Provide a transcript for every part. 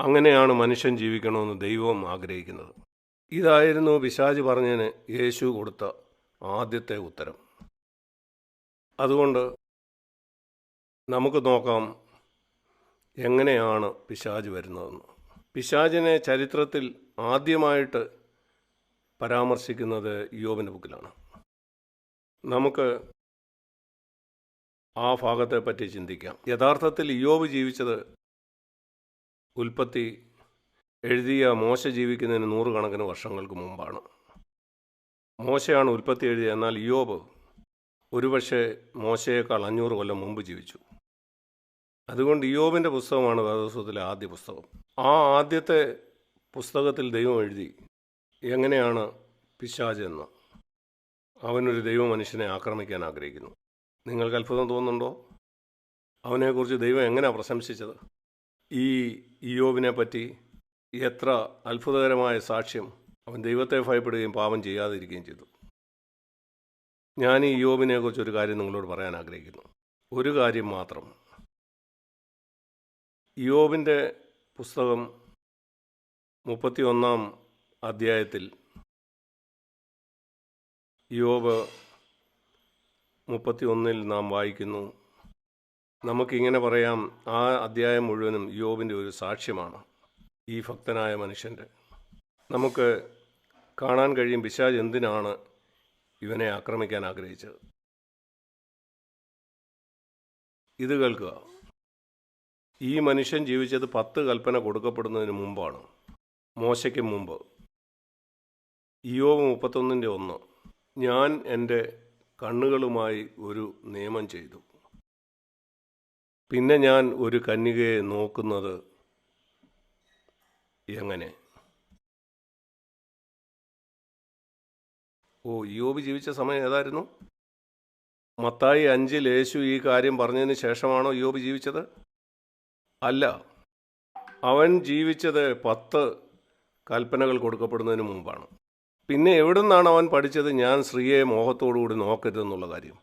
അങ്ങനെയാണ് മനുഷ്യൻ ജീവിക്കണമെന്ന് ദൈവം ആഗ്രഹിക്കുന്നത്. ഇതായിരുന്നു പിശാജ് പറഞ്ഞതിന് യേശു കൊടുത്ത ആദ്യത്തെ ഉത്തരം. അതുകൊണ്ട് നമുക്ക് നോക്കാം എങ്ങനെയാണ് പിശാജ് വരുന്നതെന്ന്. പിശാജിനെ ചരിത്രത്തിൽ ആദ്യമായിട്ട് പരാമർശിക്കുന്നത് യോബിന്റെ ബുക്കിലാണ്. നമുക്ക് ആ ഭാഗത്തെപ്പറ്റി ചിന്തിക്കാം. യഥാർത്ഥത്തിൽ യോബ് ജീവിച്ചത് ഉൽപ്പത്തി എഴുതിയ മോശ ജീവിക്കുന്നതിന് നൂറുകണക്കിന് വർഷങ്ങൾക്ക് മുമ്പാണ്. മോശയാണ് ഉൽപ്പത്തി എഴുതിയത് എന്നാൽ യോബ് ഒരുപക്ഷെ മോശയേക്കാൾ അഞ്ഞൂറ് കൊല്ലം മുമ്പ് ജീവിച്ചു. അതുകൊണ്ട് യോബിന്റെ പുസ്തകമാണ് വേദപുസ്തകത്തിലെ ആദ്യ പുസ്തകം. ആ ആദ്യത്തെ പുസ്തകത്തിൽ ദൈവം എഴുതി എങ്ങനെയാണ് പിശാജ് എന്ന്? അവനൊരു ദൈവ മനുഷ്യനെ ആക്രമിക്കാൻ ആഗ്രഹിക്കുന്നു. നിങ്ങൾക്ക് അത്ഭുതം തോന്നുന്നുണ്ടോ? അവനെക്കുറിച്ച് ദൈവം എങ്ങനെയാണ് പ്രശംസിച്ചത്? ഈ ഇയോബിനെ പറ്റി എത്ര അത്ഭുതകരമായ സാക്ഷ്യം അവൻ ദൈവത്തെ ഭയപ്പെടുകയും പാപം ചെയ്യാതിരിക്കുകയും ചെയ്തു. ഞാൻ ഈ യോബിനെ കുറിച്ച് ഒരു കാര്യം നിങ്ങളോട് പറയാൻ ആഗ്രഹിക്കുന്നു. ഒരു കാര്യം മാത്രം. യോബിന്റെ പുസ്തകം മുപ്പത്തി ഒന്നാം അധ്യായത്തിൽ യോബ് മുപ്പത്തി ഒന്നിൽ നാം വായിക്കുന്നു. നമുക്കിങ്ങനെ പറയാം ആ അധ്യായം മുഴുവനും യോബിന്റെ ഒരു സാക്ഷ്യമാണ് ഈ ഭക്തനായ മനുഷ്യന്റെ നമുക്ക് കാണാൻ കഴിയും പിശാജ് എന്തിനാണ് ഇവനെ ആക്രമിക്കാൻ ആഗ്രഹിച്ചത്. ഇത് കേൾക്കുക. ഈ മനുഷ്യൻ ജീവിച്ചത് പത്ത് കൽപ്പന കൊടുക്കപ്പെടുന്നതിന് മുമ്പാണ്. മോശയ്ക്ക് മുമ്പ്. ഇയോവ് മുപ്പത്തൊന്നിന്റെ ഒന്ന്. ഞാൻ എന്റെ കണ്ണുകളുമായി ഒരു നിയമം ചെയ്തു. പിന്നെ ഞാൻ ഒരു കന്യകയെ നോക്കുന്നത് എങ്ങനെ? ഓ യോബ് ജീവിച്ച സമയം ഏതായിരുന്നു? മത്തായി അഞ്ചിൽ യേശു ഈ കാര്യം പറഞ്ഞതിന് ശേഷമാണോ യോബ് ജീവിച്ചത്? അല്ല. അവൻ ജീവിച്ചത് പത്ത് കൽപ്പനകൾ കൊടുക്കപ്പെടുന്നതിന് മുമ്പാണ്. പിന്നെ എവിടെ നിന്നാണ് അവൻ പഠിച്ചത്? ഞാൻ സ്ത്രീയെ മോഹത്തോടുകൂടി നോക്കരുതെന്നുള്ള കാര്യം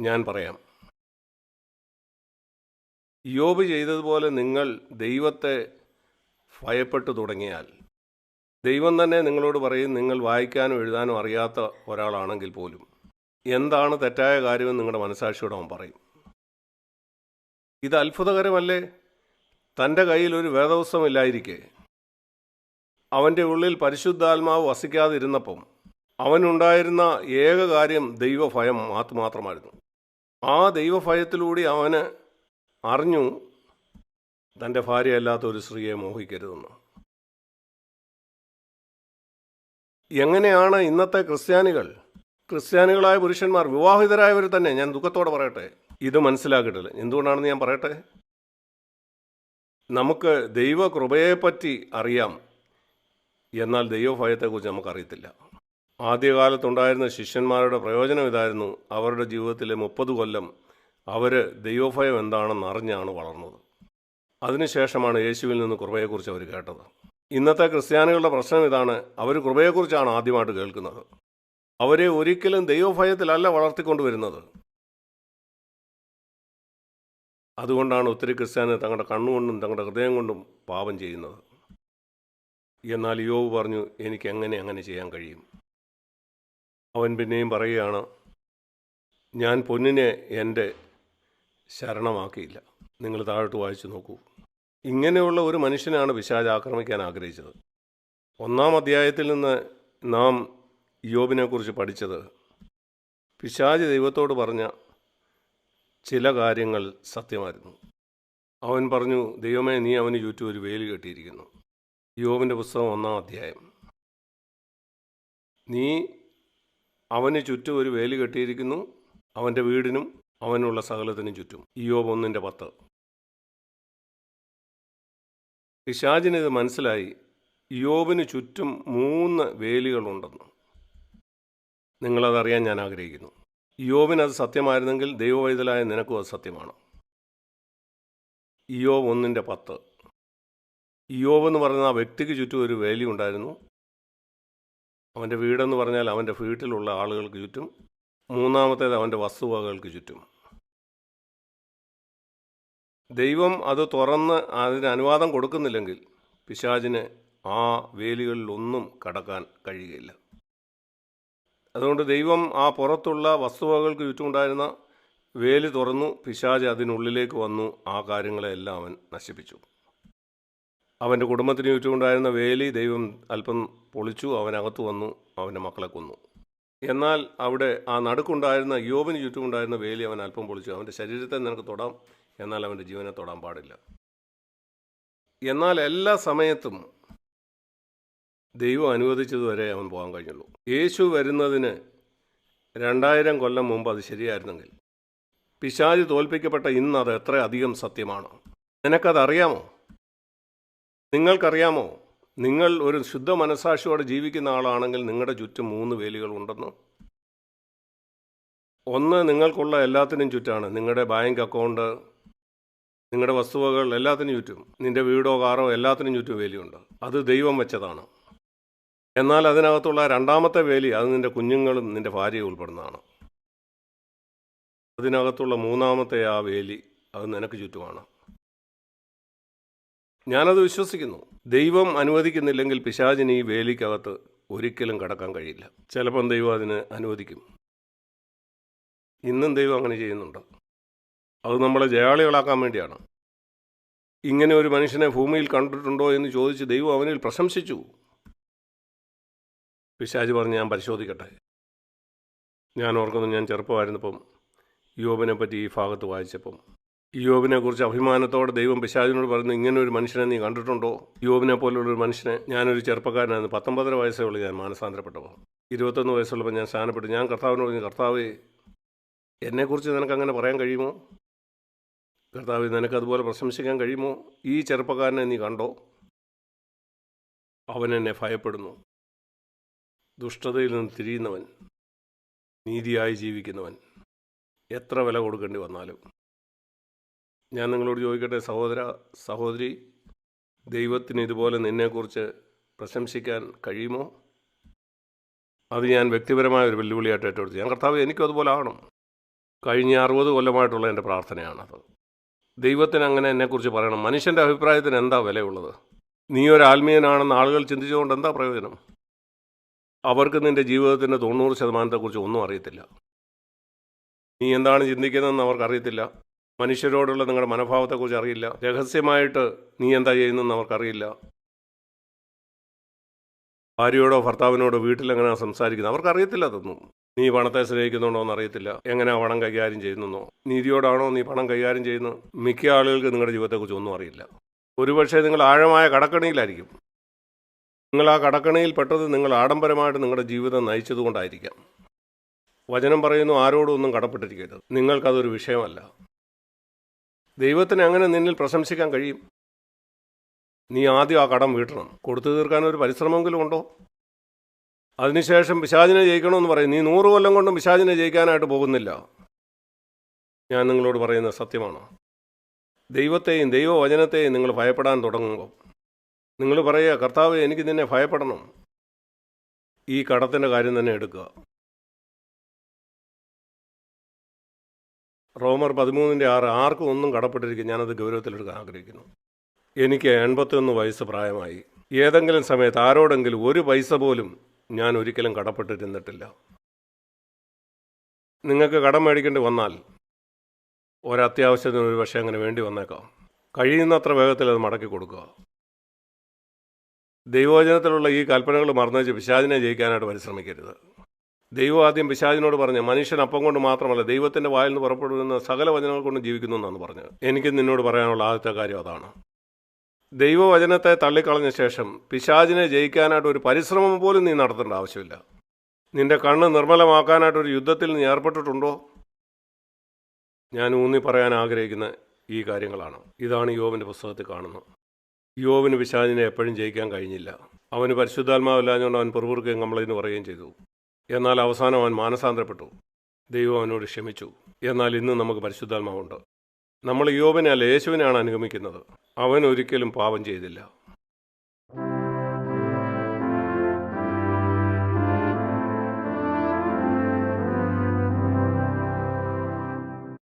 ഞാൻ പറയാം. യോബ് ചെയ്തതുപോലെ നിങ്ങൾ ദൈവത്തെ ഭയപ്പെട്ടു തുടങ്ങിയാൽ ദൈവം തന്നെ നിങ്ങളോട് പറയും നിങ്ങൾ വായിക്കാനും എഴുതാനും അറിയാത്ത ഒരാളാണെങ്കിൽ പോലും എന്താണ് തെറ്റായ കാര്യമെന്ന് നിങ്ങളുടെ മനസാക്ഷിയോട് അവൻ പറയും. ഇത് അത്ഭുതകരമല്ലേ? തന്റെ കയ്യിൽ ഒരു വേദവസ്തമില്ലായിരിക്കെ അവന്റെ ഉള്ളിൽ പരിശുദ്ധാത്മാവ് വസിക്കാതിരുന്നപ്പം അവനുണ്ടായിരുന്ന ഏക കാര്യം ദൈവഭയം മാത്രമായിരുന്നു. ആ ദൈവഭയത്തിലൂടെ അവന് അറിഞ്ഞു തന്റെ ഭാര്യയല്ലാത്ത ഒരു സ്ത്രീയെ മോഹിക്കരുതെന്ന്. എങ്ങനെയാണ് ഇന്നത്തെ ക്രിസ്ത്യാനികൾ ക്രിസ്ത്യാനികളായ പുരുഷന്മാർ വിവാഹിതരായവർ തന്നെ ഞാൻ ദുഃഖത്തോടെ പറയട്ടെ ഇത് മനസ്സിലാക്കിയിട്ടില്ല. എന്തുകൊണ്ടാണെന്ന് ഞാൻ പറയട്ടെ? നമുക്ക് ദൈവകൃപയെപ്പറ്റി അറിയാം എന്നാൽ ദൈവഭയത്തെക്കുറിച്ച് നമുക്കറിയത്തില്ല. ആദ്യകാലത്തുണ്ടായിരുന്ന ശിഷ്യന്മാരുടെ പ്രയോജനം ഇതായിരുന്നു അവരുടെ ജീവിതത്തിലെ മുപ്പത് കൊല്ലം അവർ ദൈവഭയം എന്താണെന്ന് അറിഞ്ഞാണ് വളർന്നത്. അതിനുശേഷമാണ് യേശുവിൽ നിന്ന് കൃപയെക്കുറിച്ച് അവർ കേട്ടത്. ഇന്നത്തെ ക്രിസ്ത്യാനികളുടെ പ്രശ്നം ഇതാണ് അവർ കൃപയെക്കുറിച്ചാണ് ആദ്യമായിട്ട് കേൾക്കുന്നത്. അവരെ ഒരിക്കലും ദൈവഭയത്തിലല്ല വളർത്തിക്കൊണ്ടുവരുന്നത്. അതുകൊണ്ടാണ് ഒത്തിരി ക്രിസ്ത്യാനി തങ്ങളുടെ കണ്ണുകൊണ്ടും തങ്ങളുടെ ഹൃദയം കൊണ്ടും പാപം ചെയ്യുന്നത്. എന്നാൽ യോവ് പറഞ്ഞു എനിക്ക് എങ്ങനെ അങ്ങനെ ചെയ്യാൻ കഴിയും? അവൻ പിന്നെയും പറയുകയാണ് ഞാൻ പൊന്നിനെ എന്റെ ശരണമാക്കിയില്ല. നിങ്ങൾ താഴോട്ട് വായിച്ചു നോക്കൂ. ഇങ്ങനെയുള്ള ഒരു മനുഷ്യനാണ് പിശാജ് ആക്രമിക്കാൻ ആഗ്രഹിച്ചത്. ഒന്നാം അധ്യായത്തിൽ നിന്ന് നാം യോബിനെക്കുറിച്ച് പഠിച്ചത് പിശാജ് ദൈവത്തോട് പറഞ്ഞ ചില കാര്യങ്ങൾ സത്യമായിരുന്നു. അവൻ പറഞ്ഞു ദൈവമേ നീ അവന് ചുറ്റും ഒരു വേലി കെട്ടിയിരിക്കുന്നു. യോബിന്റെ പുസ്തകം ഒന്നാം അധ്യായം. നീ അവന് ചുറ്റും ഒരു വേലി കെട്ടിയിരിക്കുന്നു അവന്റെ വീടിനും അവനുള്ള സകലത്തിനും ചുറ്റും. ഇയോബ് ഒന്നിന്റെ പത്ത്. പിശാചിന് ഇത് മനസ്സിലായി. യോബിന് ചുറ്റും മൂന്ന് വേലികളുണ്ടെന്ന്. നിങ്ങളതറിയാൻ ഞാൻ ആഗ്രഹിക്കുന്നു. യോബിന് അത് സത്യമായിരുന്നെങ്കിൽ ദൈവവൈതലായ നിനക്കും അത് സത്യമാണ്. ഇയോബ് ഒന്നിന്റെ പത്ത്. ഇയോബ് എന്ന് പറയുന്ന ആ വ്യക്തിക്ക് ചുറ്റും ഒരു വേലി ഉണ്ടായിരുന്നു. അവന്റെ വീടെന്ന് പറഞ്ഞാൽ അവന്റെ വീട്ടിലുള്ള ആളുകൾക്ക് ചുറ്റും മൂന്നാമത്തേത് അവന്റെ വസ്തുവകകൾക്ക് ചുറ്റും. ദൈവം അത് തുറന്ന് അതിന് അനുവാദം കൊടുക്കുന്നില്ലെങ്കിൽ പിശാചിന് ആ വേലികളിലൊന്നും കടക്കാൻ കഴിയുകയില്ല. അതുകൊണ്ട് ദൈവം ആ പുറത്തുള്ള വസ്തുവകൾക്ക് ചുറ്റുമുണ്ടായിരുന്ന വേലി തുറന്നു പിശാജ് അതിനുള്ളിലേക്ക് വന്നു ആ കാര്യങ്ങളെല്ലാം അവൻ നശിപ്പിച്ചു. അവന്റെ കുടുംബത്തിന് ചുറ്റുമുണ്ടായിരുന്ന വേലി ദൈവം അല്പം പൊളിച്ചു അവനകത്ത് വന്നു അവന്റെ മക്കളെ കൊന്നു. എന്നാൽ അവിടെ ആ നടുക്കുണ്ടായിരുന്ന യോബിന് ചുറ്റുമുണ്ടായിരുന്ന വേലി അവൻ അല്പം പൊളിച്ചു. അവന്റെ ശരീരത്തെ നിനക്ക് തൊടാം. എന്നാൽ അവന്റെ ജീവനെ തൊടാൻ പാടില്ല. എന്നാൽ എല്ലാ സമയത്തും ദൈവം അനുവദിച്ചതുവരെ അവൻ പോകാൻ കഴിഞ്ഞുള്ളൂ. യേശു വരുന്നതിന് രണ്ടായിരം കൊല്ലം മുമ്പ് അത് ശരിയായിരുന്നെങ്കിൽ പിശാചി തോൽപ്പിക്കപ്പെട്ട ഇന്ന് അത് എത്ര അധികം സത്യമാണ്? നിനക്കതറിയാമോ? നിങ്ങൾക്കറിയാമോ? നിങ്ങൾ ഒരു ശുദ്ധ മനസാക്ഷിയോടെ ജീവിക്കുന്ന ആളാണെങ്കിൽ നിങ്ങളുടെ ചുറ്റും മൂന്ന് വേലികൾ ഉണ്ടെന്ന്? ഒന്ന് നിങ്ങൾക്കുള്ള എല്ലാത്തിനും ചുറ്റാണ്. നിങ്ങളുടെ ബാങ്ക് അക്കൗണ്ട് നിങ്ങളുടെ വസ്തുവകൾ എല്ലാത്തിനും ചുറ്റും. നിന്റെ വീടോ കാറോ എല്ലാത്തിനും ചുറ്റും വേലിയുണ്ട്. അത് ദൈവം വെച്ചതാണ്. എന്നാൽ അതിനകത്തുള്ള രണ്ടാമത്തെ വേലി അത് നിന്റെ കുഞ്ഞുങ്ങളും നിന്റെ ഭാര്യയും ഉൾപ്പെടുന്നതാണ്. അതിനകത്തുള്ള മൂന്നാമത്തെ ആ വേലി അത് നിനക്ക് ചുറ്റുമാണ്. ഞാനത് വിശ്വസിക്കുന്നു. ദൈവം അനുവദിക്കുന്നില്ലെങ്കിൽ പിശാചിന് ഈ വേലിക്കകത്ത് ഒരിക്കലും കടക്കാൻ കഴിയില്ല. ചിലപ്പം ദൈവം അതിന് അനുവദിക്കും. ഇന്നും ദൈവം അങ്ങനെ ചെയ്യുന്നുണ്ട്. അത് നമ്മളെ ജയാളികളാക്കാൻ വേണ്ടിയാണ്. ഇങ്ങനെ ഒരു മനുഷ്യനെ ഭൂമിയിൽ കണ്ടിട്ടുണ്ടോ എന്ന് ചോദിച്ച് ദൈവം അവനിൽ പ്രശംസിച്ചു. പിശാജ് പറഞ്ഞ് ഞാൻ പരിശോധിക്കട്ടെ. ഞാൻ ഓർക്കുന്നു ഞാൻ ചെറുപ്പമായിരുന്നപ്പം യോബിനെ പറ്റി ഈ ഭാഗത്ത് വായിച്ചപ്പം യോബിനെ കുറിച്ച് അഭിമാനത്തോടെ ദൈവം പിശാചിനോട് പറയുന്നു ഇങ്ങനെ ഒരു മനുഷ്യനെ നീ കണ്ടിട്ടുണ്ടോ? യോബിനെ പോലുള്ള ഒരു മനുഷ്യനെ ഞാനൊരു ചെറുപ്പക്കാരനായിരുന്നു. പത്തൊമ്പതര വയസ്സേ ഉള്ളൂ ഞാൻ മാനസാന്തരപ്പെട്ടപ്പോൾ. ഇരുപത്തൊന്ന് വയസ്സുള്ളപ്പോൾ ഞാൻ സ്ഥാനപ്പെട്ടു ഞാൻ കർത്താവിനോട് പറഞ്ഞു കർത്താവേ എന്നെക്കുറിച്ച് നിനക്ക് അങ്ങനെ പറയാൻ കഴിയുമോ? കർത്താവ് നിനക്കതുപോലെ പ്രശംസിക്കാൻ കഴിയുമോ? ഈ ചെറുപ്പക്കാരനെ നീ കണ്ടോ? അവൻ എന്നെ ഭയപ്പെടുന്നു. ദുഷ്ടതയിൽ നിന്ന് തിരിയുന്നവൻ നീതിയായി ജീവിക്കുന്നവൻ. എത്ര വില കൊടുക്കേണ്ടി വന്നാലും ഞാൻ നിങ്ങളോട് ചോദിക്കട്ടെ സഹോദര സഹോദരി ദൈവത്തിന് ഇതുപോലെ നിന്നെക്കുറിച്ച് പ്രശംസിക്കാൻ കഴിയുമോ? അത് ഞാൻ വ്യക്തിപരമായ ഒരു വെല്ലുവിളിയായിട്ട് ഏറ്റെടുത്തു. ഞാൻ കർത്താവ് എനിക്കും അതുപോലെ ആവണം. കഴിഞ്ഞ അറുപത് കൊല്ലമായിട്ടുള്ള എന്റെ പ്രാർത്ഥനയാണത്. ദൈവത്തിന് അങ്ങനെ എന്നെക്കുറിച്ച് പറയണം. മനുഷ്യന്റെ അഭിപ്രായത്തിന് എന്താ വിലയുള്ളത്? നീ ഒരു ആത്മീയനാണെന്ന് ആളുകൾ ചിന്തിച്ചുകൊണ്ട് എന്താ പ്രയോജനം? അവർക്ക് നിന്റെ ജീവിതത്തിന്റെ തൊണ്ണൂറ് ശതമാനത്തെക്കുറിച്ച് ഒന്നും അറിയത്തില്ല. നീ എന്താണ് ചിന്തിക്കുന്നതെന്ന് അവർക്ക് അറിയത്തില്ല. മനുഷ്യരോടുള്ള നിങ്ങളുടെ മനോഭാവത്തെക്കുറിച്ച് അറിയില്ല. രഹസ്യമായിട്ട് നീ എന്താ ചെയ്യുന്നതെന്ന് അവർക്കറിയില്ല. ഭാര്യയോടോ ഭർത്താവിനോടോ വീട്ടിലെങ്ങനെയാണ് സംസാരിക്കുന്നത്? അവർക്കറിയത്തില്ല അതൊന്നും. നീ പണത്തെ സ്നേഹിക്കുന്നുണ്ടോ എന്ന് അറിയത്തില്ല. എങ്ങനെയാ പണം കൈകാര്യം ചെയ്യുന്നോ നീതിയോടാണോ നീ പണം കൈകാര്യം ചെയ്യുന്നത്? മിക്ക ആളുകൾക്ക് നിങ്ങളുടെ ജീവിതത്തെക്കുറിച്ച് ഒന്നും അറിയില്ല. ഒരുപക്ഷെ നിങ്ങൾ ആഴമായ കടക്കണിയിലായിരിക്കും. നിങ്ങൾ ആ കടക്കണിയിൽ പെട്ടത് നിങ്ങൾ ആഡംബരമായിട്ട് നിങ്ങളുടെ ജീവിതം നയിച്ചതുകൊണ്ടായിരിക്കാം. വചനം പറയുന്നു ആരോടും ഒന്നും കടപ്പെട്ടിരിക്കരുത്. നിങ്ങൾക്കതൊരു വിഷയമല്ല. ദൈവത്തിന് അങ്ങനെ നിന്നിൽ പ്രശംസിക്കാൻ കഴിയും? നീ ആദ്യം ആ കടം വീട്ടണം. കൊടുത്തു തീർക്കാൻ ഒരു പരിശ്രമമെങ്കിലും ഉണ്ടോ? അതിനുശേഷം പിശാചിനെ ജയിക്കണമെന്ന് പറയും. നീ നൂറ് കൊല്ലം കൊണ്ടും പിശാചിനെ ജയിക്കാനായിട്ട് പോകുന്നില്ല. ഞാൻ നിങ്ങളോട് പറയുന്നത് സത്യമാണ്? ദൈവത്തെയും ദൈവവചനത്തെയും നിങ്ങൾ ഭയപ്പെടാൻ തുടങ്ങുമ്പോൾ നിങ്ങൾ പറയുക കർത്താവ് എനിക്ക് നിന്നെ ഭയപ്പെടണം. ഈ കടത്തിന്റെ കാര്യം തന്നെ എടുക്കുക. റോമർ പതിമൂന്നിന്റെ ആറ് ആർക്കും ഒന്നും കടപ്പെട്ടിരിക്കും ഞാനത് ഗൗരവത്തിലെടുക്കാൻ ആഗ്രഹിക്കുന്നു. എനിക്ക് എൺപത്തിയൊന്ന് വയസ്സ് പ്രായമായി. ഏതെങ്കിലും സമയത്ത് ആരോടെങ്കിലും ഒരു പൈസ പോലും ഞാൻ ഒരിക്കലും കടപ്പെട്ടിരുന്നിട്ടില്ല. നിങ്ങൾക്ക് കടം മേടിക്കേണ്ടി വന്നാൽ ഒരത്യാവശ്യത്തിന് ഒരു പക്ഷേ അങ്ങനെ വേണ്ടി വന്നേക്കാം. കഴിയുന്നത്ര വേഗത്തിൽ അത് മടക്കി കൊടുക്കുക. ദൈവവചനത്തിലുള്ള ഈ കൽപ്പനകൾ മറന്നുവെച്ച് പിശാചിനെ ജയിക്കാനായിട്ട് പരിശ്രമിക്കരുത്. ദൈവം ആദ്യം പിശാചിനോട് പറഞ്ഞു മനുഷ്യൻ അപ്പം കൊണ്ട് മാത്രമല്ല ദൈവത്തിന്റെ വായിൽ നിന്ന് പുറപ്പെടുന്ന സകല വചനങ്ങൾ കൊണ്ട് ജീവിക്കുന്നു എന്നാണ് പറഞ്ഞത്. എനിക്ക് നിന്നോട് പറയാനുള്ള ആദ്യത്തെ കാര്യം അതാണ്. ദൈവവചനത്തെ തള്ളിക്കളഞ്ഞ ശേഷം പിശാചിനെ ജയിക്കാനായിട്ട് ഒരു പരിശ്രമം പോലും നീ നടത്തേണ്ട ആവശ്യമില്ല. നിന്റെ കണ്ണ് നിർമ്മലമാക്കാനായിട്ട് ഒരു യുദ്ധത്തിൽ നീ ഏർപ്പെട്ടിട്ടുണ്ടോ? ഞാൻ ഊന്നി പറയാൻ ആഗ്രഹിക്കുന്ന ഈ കാര്യങ്ങളാണ്. ഇതാണ് യോവിന്റെ പുസ്തകത്തിൽ കാണുന്നത്. യോവിന് പിശാചിനെ എപ്പോഴും ജയിക്കാൻ കഴിഞ്ഞില്ല. അവന് പരിശുദ്ധാത്മാവില്ലാഞ്ഞുകൊണ്ട് അവൻ പെറുപുറുക്കുകയും കംപ്ലൈന്റ് പറയുകയും ചെയ്തു. എന്നാൽ അവസാനം അവൻ മാനസാന്തരപ്പെട്ടു. ദൈവം അവനോട് ക്ഷമിച്ചു. എന്നാൽ ഇന്ന് നമുക്ക് പരിശുദ്ധാത്മാവുണ്ട്. നമ്മൾ യോബിനെ അല്ല യേശുവിനെയാണ് അനുഗമിക്കുന്നത്. അവൻ ഒരിക്കലും പാപം ചെയ്തില്ല.